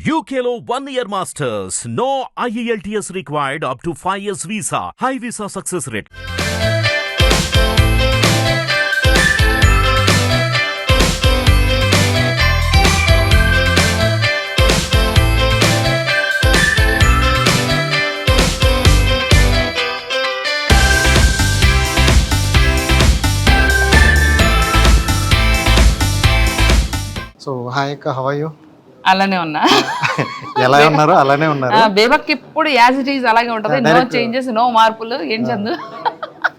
UKLO one year masters. No E IELTS required up to 5 years visa. High visa success rate. So hi అక్క have you అలానే ఉన్నా. ఎలా ఉన్నారు? అలానే ఉన్నారు? బేబక్ ఇప్పుడు యాజ్ ఇట్ ఈజ్ అలాగే ఉంటది. నో చేంజెస్ నో మార్పులు ఏం చందు.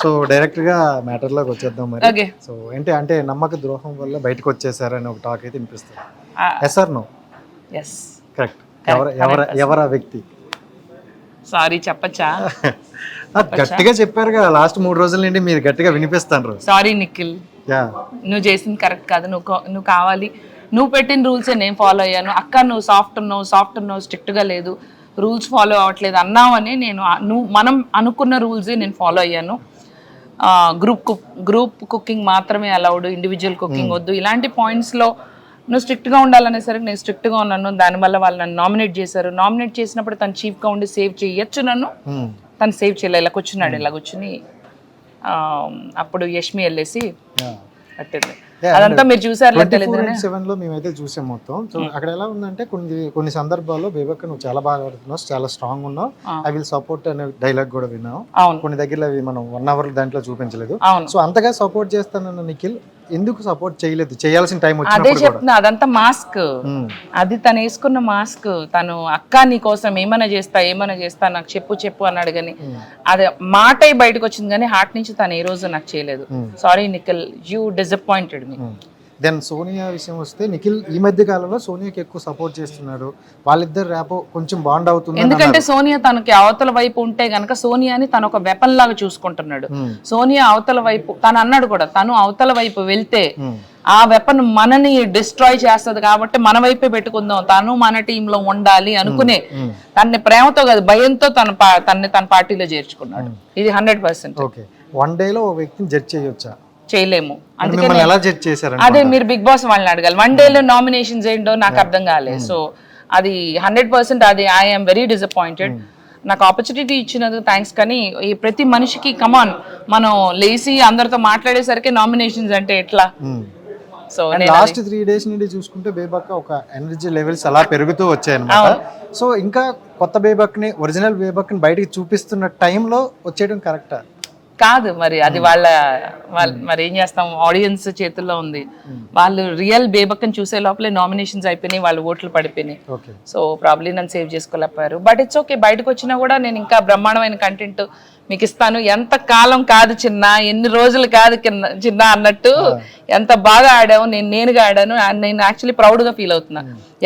సో డైరెక్ట్గా మ్యాటర్లోకి వచ్చేద్దాం మరి. సో ఏంటి అంటే నమ్మక ద్రోహం వల్ల బయటకు వచ్చేసారని ఒక టాక్ అయితే వినిపిస్తుంది. Yes or no yes correct ఎవరు ఎవర ఎవరు వ్యక్తి? సారీ చెప్పచ్చా? గట్టిగా చెప్పారు కదా లాస్ట్ మూడు రోజుల నుండి మీరు గట్టిగా వినిపిస్తాను సారీ నిఖిల్. యా నువ్వు చేసింది కరెక్ట్ కాదు. నువ్వు నువ్వు కావాలి. నువ్వు పెట్టిన రూల్స్ నేను ఫాలో అయ్యాను. అక్క నువ్వు సాఫ్ట్ ఉన్నావు సాఫ్ట్ ఉన్నావు strict గా లేదు. రూల్స్ ఫాలో అవ్వట్లేదు అన్నావని నేను నువ్వు మనం అనుకున్న రూల్స్ నేను ఫాలో అయ్యాను. గ్రూప్ కుక్ గ్రూప్ కుకింగ్ మాత్రమే అలౌడ్ ఇండివిజువల్ కుకింగ్ వద్దు. ఇలాంటి పాయింట్స్లో నువ్వు స్ట్రిక్ట్గా ఉండాలనేసరికి నేను స్ట్రిక్ట్గా ఉన్నాను. దానివల్ల వాళ్ళు నన్ను నామినేట్ చేశారు. నామినేట్ చేసినప్పుడు తను చీఫ్గా ఉండి సేవ్ చేయొచ్చు నన్ను. తను సేవ్ చేయలే. ఇలా కూర్చున్నాడు ఇలా కూర్చుని అప్పుడు యష్మి వెళ్ళేసి పట్టింది. అదంతా మీరు చూసారు సెవెన్లో మేమైతే చూసాం మొత్తం. సో అక్కడ ఎలా ఉందంటే కొన్ని కొన్ని సందర్భాల్లో బేబక్క నువ్వు చాలా బాగా ఆడుతున్నావు చాలా స్ట్రాంగ్ ఉన్నావు. ఐ విల్ సపోర్ట్ అనే డైలాగ్ కూడా విన్నావు. కొన్ని దగ్గర అవి మనం వన్ అవర్ దాంట్లో చూపించలేదు. సో అంతగా సపోర్ట్ చేస్తానన్న నిఖిల్ ఎందుకు సపోర్ట్ చేయలేదు? చేయాల్సిన టైం అదే చెప్తున్నా అదంతా మాస్క్ ఉమ్, అది తను వేసుకున్న మాస్క్ తను అక్క నీ కోసం ఏమైనా చేస్తా ఏమైనా చేస్తా నాకు చెప్పు చెప్పు అన్నాడు కానీ ఉమ్, అది మాట బయటకు వచ్చింది కానీ హార్ట్ నుంచి తను ఏ రోజు నాకు చేయలేదు. Hmm. Sorry Nikhil you disappointed me. Then Sonia విషయం వస్తే నిఖిల్ ఈ మధ్య కాలంలో సోనియాకి ఎక్కువ సపోర్ట్ చేస్తున్నాడు. వాళ్ళిద్దరు రేపు కొంచెం బాండ్ అవుతుంది ఎందుకంటే సోనియా తనకి అవతల వైపు ఉంటే గనక సోనియాని తను ఒక వెపన్ లాగా చూసుకుంటున్నాడు. సోనియా అవతల వైపు తను అన్నాడు కూడా తను అవతల వైపు వెళ్తే ఆ వెపన్ మనని డిస్ట్రాయ్ చేస్తది కాబట్టి మన వైపే పెట్టుకుందాం తను మన టీంలో ఉండాలి అనుకునే. తన్ని ప్రేమతో కాదు భయంతో తన తన్ని తన పార్టీలో చేర్చుకున్నాడు. ఇది హండ్రెడ్ పర్సెంట్ ఓకే. వన్ డేలో ఒక వ్యక్తిని జడ్జ్ చేయొచ్చా? చేయలేము. అదే మీరు బిగ్ బాస్ వాళ్ళని అడగాలి. వన్ డేలో నామినేషన్స్ ఏంటో నాకు అర్థం కాలేదు సో అది హండ్రెడ్ పర్సెంట్ అది ఐఎమ్ వెరీ డిసప్పాయింటెడ్ నాకు ఆపర్చునిటీ ఇచ్చినందుకు థ్యాంక్స్ కానీ ఈ ప్రతి మనిషికి కమాన్ మనం లేచి అందరితో మాట్లాడేసరికి నామినేషన్స్ అంటే ఎట్లా? సో లాస్ట్ త్రీ డేస్ నుండి చూసుకుంటే బేబక్క ఒక ఎనర్జీ లెవెల్స్ అలా పెరుగుతూ వచ్చాయి అనమాట సో ఇంకా కొత్త బేబక్ని ఒరిజినల్ బేబక్ని బయటికి చూపిస్తున్న టైంలో వచ్చేయడం కరెక్టా కాదు మరి అది వాళ్ళ వాళ్ళ మరి ఏం చేస్తాం ఆడియన్స్ చేతుల్లో ఉంది. వాళ్ళు రియల్ బేబక్కని చూసే లోపలే నామినేషన్స్ అయిపోయినాయి వాళ్ళు ఓట్లు పడిపోయినాయి. సో ప్రాబ్లీ నన్ను సేవ్ చేసుకోలేకపోయారు. బట్ ఇట్స్ ఓకే బయటకు వచ్చినా కూడా నేను ఇంకా బ్రహ్మాండమైన కంటెంట్ మీకు ఇస్తాను. ఎంత కాలం కాదు చిన్న ఎన్ని రోజులు కాదు చిన్న అన్నట్టు ఎంత బాగా ఆడావు నేను నేనుగా ఆడాను నేను యాక్చువల్లీ ప్రౌడ్గా ఫీల్ అవుతున్నా.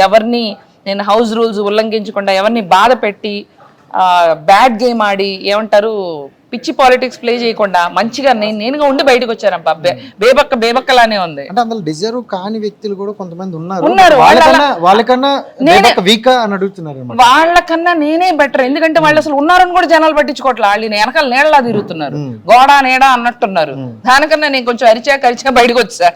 ఎవరిని నేను హౌస్ రూల్స్ ఉల్లంఘించకుండా ఎవరిని బాధ పెట్టి బ్యాడ్ గేమ్ ఆడి ఏమంటారు పిచ్చి పాలిటిక్స్ ప్లే చేయకుండా మంచిగా నేను నేనుగా ఉండి బయటకు వచ్చానబ్బా. బే- బేబక్క బేబక్కలానే ఉంది. అంటే అందులో డిజర్వ్ కాని వ్యక్తులు కూడా కొంతమంది ఉన్నారు. ఉన్నారు. వాళ్ళకన్నా బేబక్క వీక్ అని అడుగుతున్నారు వాళ్ళకన్నా నేనే బెటర్ ఎందుకంటే వాళ్ళు అసలు ఉన్నారని కూడా జనాలు పట్టించుకోవట్లే. వాళ్ళు వెనకాల నీడలా తిరుగుతున్నారు. గోడ నీడ అన్నట్టున్నారు. దానికన్నా నేను కొంచెం అరిచా కరిచా బయటకు వచ్చా.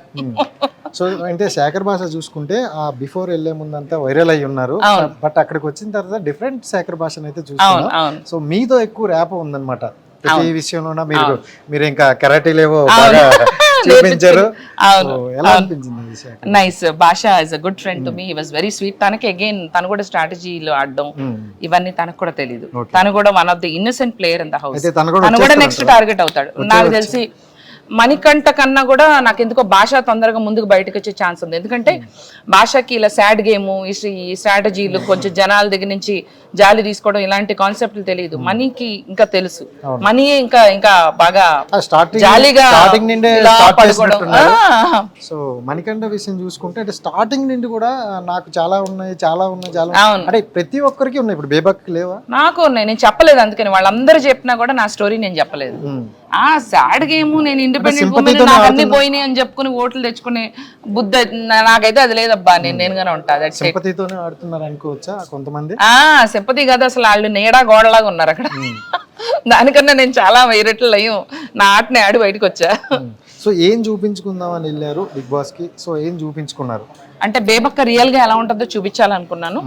సో అంటే శేఖర్ భాష చూసుకుంటే ఆ బిఫోర్ వెళ్ళే ముందంతా వైరల్ అయి ఉన్నారు. బట్ అక్కడికి వచ్చిన తర్వాత డిఫరెంట్ శేఖర్ భాషను అయితే చూస్తున్నాం సో మీతో ఎక్కువ ర్యాప్ ఉందన్నమాట. ప్రతి విషయంలోన మీరు మీరు ఇంకా కరాటీ లేవో బాగా చూపించారు. ఎలా అనిపించింది నైస్ భాష is a good friend to me was very sweet తనకి అగైన్ తను కూడా స్ట్రాటజీలో ఆడడం Hmm. ఇవన్నీ తనకు కూడా తెలియదు తను కూడా one of the innocent player in the house తను కూడా నెక్స్ట్ టార్గెట్ అవుతాడు. నాకు తెలిసి మణికంఠ కన్నా కూడా నాకు ఎందుకో భాష తొందరగా ముందుకు బయటకు వచ్చే ఛాన్స్ ఉంది. ఎందుకంటే భాషకి ఇలా సాడ్ గేమ్ ఈ స్ట్రాటజీలు కొంచెం జనాల దగ్గర నుంచి జాలి తీసుకోవడం ఇలాంటి కాన్సెప్ట్లు తెలియదు. మనీకి ఇంకా తెలుసు. మనీ ఇంకా ఇంకా బాగా జాలీగా సో మణికంఠ విషయం చూసుకుంటే అంటే స్టార్టింగ్ నుండి కూడా నాకు చాలా ఉన్నాయి చాలా ఉన్నాయి చాలా. అంటే ప్రతి ఒక్కరికి ఉన్నాయి. ఇప్పుడు బేబక్ లేవా? నాకు ఉన్నాయి. నేను చెప్పలేదు అందుకని. వాళ్ళందరూ చెప్పినా కూడా నా స్టోరీ నేను చెప్పలేదు. ఉమ్. ఆ సాడ్ గేమ్ నేను ఇండిపెండెంట్ ఉమెన్ నాకు అన్ని పోయినాయి అని చెప్పుకుని ఓట్లు తెచ్చుకునే బుద్ధ నాకైతే అది లేదబ్బా నేను నేనుగానే ఉంటా దట్స్ ఇట్ సింపతితోనే ఆడుతున్నారు అనుకోవచ్చా కొంతమంది? ఆ సింపతి కదా అసలు వాళ్ళు నీడా గోడలాగా ఉన్నారు అక్కడ. దానికన్నా నేను చాలా వైరెట్లు అయ్యం నా ఆటని ఆడి బయటకు వచ్చా. సో ఏం చూపించుకుందాం అని వెళ్ళారు బిగ్ బాస్కి సో ఏం చూపించుకున్నారు? అంటే బేబక్క రియల్గా ఎలా ఉంటుందో చూపించాలనుకున్నాను.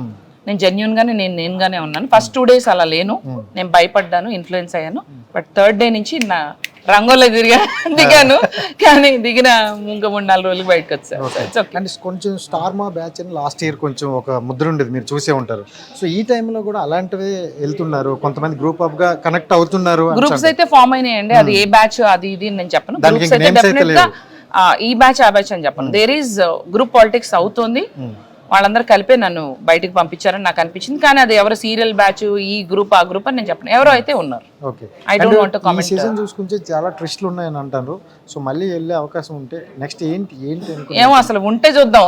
నేను జెన్యున్ గానే నేను నేనుగానే ఉన్నాను. ఫస్ట్ టూ డేస్ అలా లేను. నేను భయపడ్డాను ఇన్ఫ్లుయెన్స్ అయ్యాను. బట్ థర్డ్ డే నుంచి నా రంగంలో తిరిగా దిగాను. కానీ దిగిన ఇంకా మూడు నాలుగు రోజులు బయటకు వచ్చాను కొంచెం స్టార్ మా బ్యాచ్ అని లాస్ట్ ఇయర్ కొంచెం ఒక ముద్ర ఉండేది. మీరు చూసే ఉంటారు. సో ఈ టైంలో కూడా అలాంటివే వెళ్తున్నారు. కొంతమంది గ్రూప్ అప్గా కనెక్ట్ అవుతున్నారు గ్రూప్స్ అయితే ఫామ్ అయినాయండి. అది ఏ బ్యాచ్ అది ఇది నేను చెప్పను. గ్రూప్స్ అయితే డెఫినెట్గా ఈ బ్యాచ్ ఆ బ్యాచ్ అని చెప్పను. దేర్ ఈస్ గ్రూప్ పాలిటిక్స్ అవుతుంది. వాళ్ళందరూ కలిపే నన్ను బయటికి పంపించారని నాకు అనిపించింది. కానీ అది ఎవరు సీరియల్ బ్యాచ్ ఈ గ్రూప్ ఆ గ్రూప్ అని నేను చెప్పను. ఎవరో అయితే ఉన్నారు. want to ఈ comment. సీజన్ చూసుకుంటే చాలా ట్విస్ట్లు ఉన్నాయని అంటారు. సో మళ్ళీ వెళ్ళే అవకాశం ఉంటే నెక్స్ట్ ఏంటి ఏంటి ఏమో అసలు ఉంటే చూద్దాం.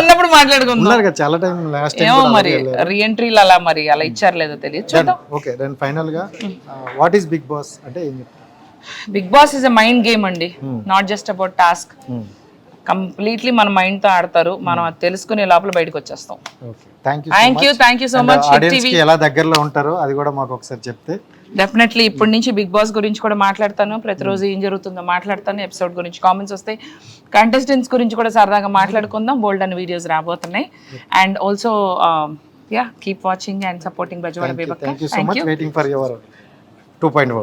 ఉన్నప్పుడు మాట్లాడుకుందాం. చాలా టైం లాస్ట్ ఏమో మరి రీఎంట్రీలు అలా మరి అలా ఇచ్చారు లేదో తెలియదు. చూద్దాం. ఓకే దెన్ ఫైనల్గా వాట్ ఈస్ బిగ్ బాస్ అంటే ఏం చెప్తారు? Bigg Boss is a mind game అండి. Not just about task completely మన మైండ్తో ఆడతారు. మనం అది తెలుసుకునే లోపల బయటకు వచ్చేస్తాం. Thank you thank you so much ఎలా దగ్గరలో ఉంటారో అది కూడా మాకు ఒకసారి చెప్తే. డెఫినెట్లీ ఇప్పటి నుంచి బిగ్ బాస్ గురించి కూడా మాట్లాడతాను. ప్రతిరోజు ఏం జరుగుతుందో మాట్లాడతాను. ఎపిసోడ్ గురించి కామెంట్స్ వస్తాయి. కంటెస్టెంట్స్ గురించి కూడా సరదాగా మాట్లాడుకుందాం. బోల్డ్ అని వీడియోస్ రాబోతున్నాయి. And also ya keep watching and supporting Bezawada Bebakka thank you so much waiting for your two point o